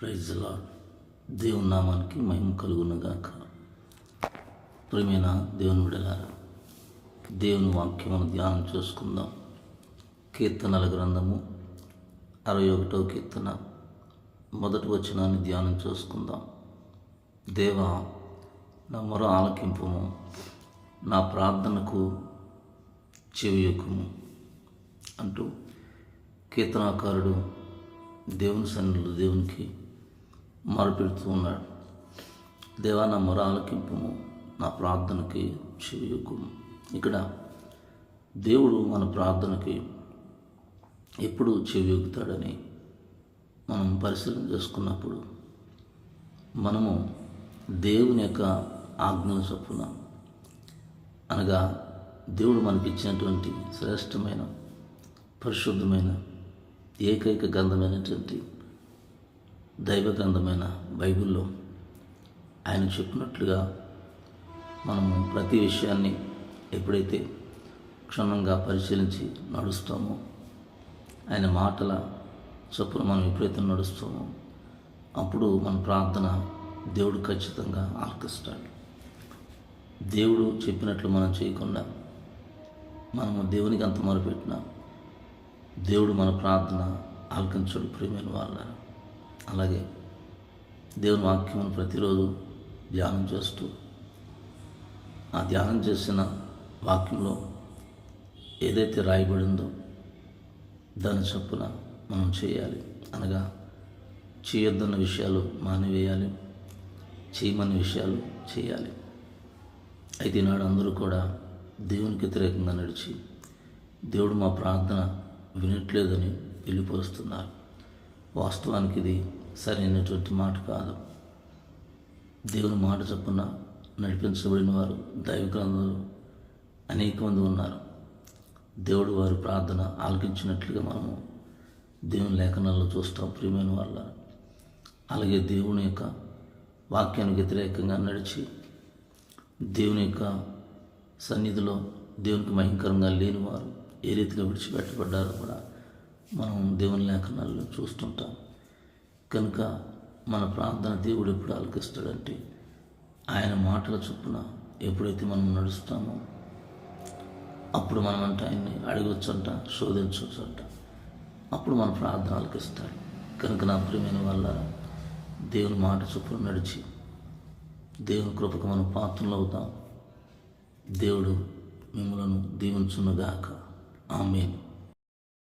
ప్రైజ్లా దేవుని నామానికి మహిమ కలుగునగాక. ప్రియమైన దేవుని విడలారా దేవుని వాక్యమును ధ్యానం చేసుకుందాం. కీర్తనల గ్రంథము అరవై ఒకటో కీర్తన. మొదటి వచనాన్ని ధ్యానం చేసుకుందాం. దేవా నా మొర ఆలకింపము నా ప్రార్థనకు చెవియకుము అంటూ కీర్తనాకారుడు దేవుని సన్నిధిలో దేవునికి మొరపెడుతూ ఉన్నాడు దేవా నా మొర ఆలకింపుము నా ప్రార్థనకి చెవియొక్కుము ఇక్కడ దేవుడు మన ప్రార్థనకి ఎప్పుడు చెవియొక్కుతాడని మనం పరిశీలన చేసుకున్నప్పుడు మనము దేవుని యొక్క ఆజ్ఞల చొప్పున అనగా దేవుడు మనకిచ్చినటువంటి శ్రేష్టమైన పరిశుద్ధమైన ఏకైక గంధమైనటువంటి దైవ గ్రంథమైన బైబిల్లో ఆయన చెప్పినట్లుగా మనము ప్రతి విషయాన్ని ఎప్పుడైతే క్షుణ్ణంగా పరిశీలించి నడుస్తామో ఆయన మాటల చొప్పున మనం ఎప్పుడైతే నడుస్తామో అప్పుడు మన ప్రార్థన దేవుడు ఖచ్చితంగా ఆలకిస్తాడు. దేవుడు చెప్పినట్లు మనం చేయకుండా మనము దేవునికి అంత మొరపెట్టినా దేవుడు మన ప్రార్థన ఆలకించడు ప్రేమైన వాళ్ళ అలాగే దేవుని వాక్యమును ప్రతిరోజు ధ్యానం చేస్తూ ఆ ధ్యానం చేసిన వాక్యంలో ఏదైతే రాయబడిందో దాని చొప్పున మనం చేయాలి. అనగా చేయొద్దన్న విషయాలు మానివేయాలి చేయమన్న విషయాలు చేయాలి. అయితే ఈనాడు అందరూ కూడా దేవునికి వ్యతిరేకంగా నడిచి దేవుడు మా ప్రార్థన వినట్లేదని వెళ్ళిపోస్తున్నారు. వాస్తవానికి ఇది సరైనటువంటి మాట కాదు. దేవుని మాట చొప్పున నడిపించబడిన వారు దైవ గ్రంథాలు అనేక మంది ఉన్నారు. దేవుడు వారి ప్రార్థన ఆలకించినట్లుగా మనము దేవుని లేఖనాల్లో చూస్తాం ప్రియమైన వాళ్ళ. అలాగే దేవుని యొక్క వాక్యానికి వ్యతిరేకంగా నడిచి దేవుని యొక్క సన్నిధిలో దేవునికి మహింకరంగా లేని వారు ఏ రీతిగా విడిచిపెట్టబడ్డారో కూడా మనం దేవుని లేఖనాల్లో చూస్తుంటాం. కనుక మన ప్రార్థన దేవుడు ఎప్పుడు ఆలకిస్తాడంటే ఆయన మాటల చొప్పున ఎప్పుడైతే మనం నడుస్తామో అప్పుడు మనం అంటే ఆయన్ని అడగవచ్చంట శోధించవచ్చంట అప్పుడు మన ప్రార్థన ఆలకిస్తాడు. కనుక నా ప్రియమైన వల్ల దేవుని మాట చొప్పున నడిచి దేవుని కృపకు మనం పాత్రలు అవుతాం. దేవుడు మిమ్మలను దీవించునుగాక. ఆమెను.